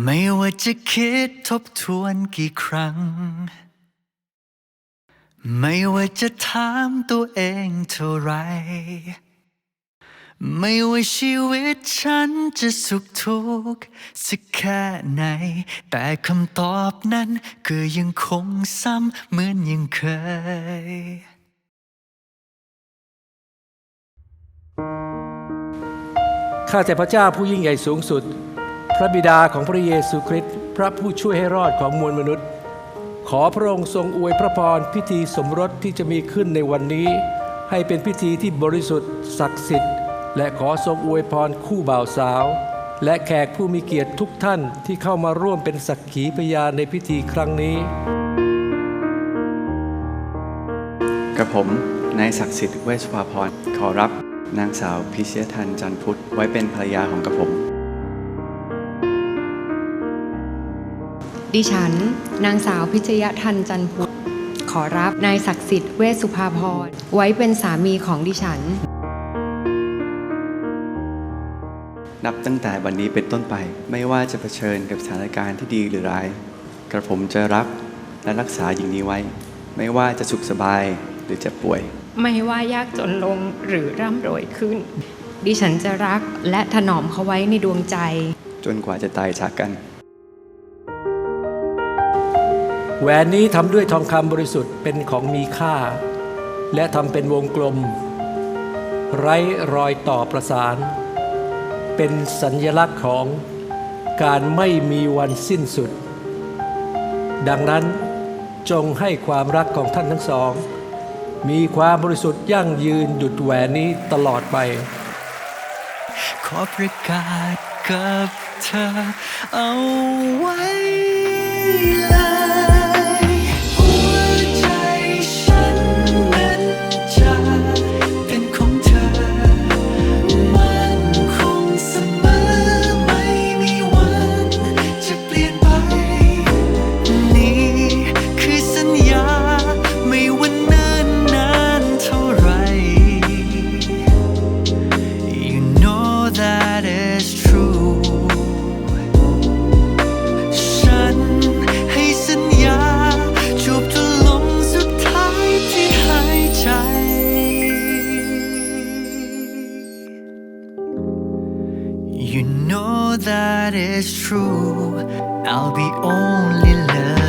ไม่ว่าจะคิดทบทวนกี่ครั้ง ไม่ว่าจะถามตัวเองเท่าไร ไม่ว่าชีวิตฉันจะสุขทุกข์สักแค่ไหน แต่คำตอบนั้นก็ยังคงซ้ำเหมือนยังเคย ข้าแต่พระเจ้าผู้ยิ่งใหญ่สูงสุด พระบิดาของพระเยซูคริสต์พระผู้ช่วยให้รอดของมวลมนุษย์ ขอพระองค์ทรงอวยพระพรพิธีสมรสที่จะมีขึ้นในวันนี้ ให้เป็นพิธีที่บริสุทธิ์ศักดิ์สิทธิ์ และขอทรงอวยพรคู่บ่าวสาว และแขกผู้มีเกียรติทุกท่านที่เข้ามาร่วมเป็นสักขีพยานในพิธีครั้งนี้กับผมนายศักดิ์สิทธิ์เวชภาพรขอรับนางสาวพิเชยทันจันพุทธไว้เป็นภรรยาของกระผม ดิฉัน นางสาวพิชยทันจันพุทธขอรับนายศักดิ์สิทธิ์เวชสุภาพรไว้เป็นสามีของดิฉัน นับตั้งแต่วันนี้เป็นต้นไป ไม่ว่าจะเผชิญกับสถานการณ์ที่ดีหรือร้าย กระผมจะรักและรักษาหญิงนี้ไว้ ไม่ว่าจะสุขสบายหรือจะป่วย ไม่ว่ายากจนลงหรือร่ำรวยขึ้น ดิฉันจะรักและถนอมเขาไว้ในดวงใจ จนกว่าจะตายจากกัน แหวนนี้ทำด้วยทองคำบริสุทธิ์เป็นของมีค่า และทำเป็นวงกลม ไร้รอยต่อประสาน เป็นสัญลักษณ์ของการไม่มีวันสิ้นสุด ดังนั้นจงให้ความรักของท่านทั้งสอง มีความบริสุทธิ์ยั่งยืนหยุดแหวนนี้ตลอดไป ขอประกาศกับเธอเอาไว้เลย You know that it's true. I'll be only love.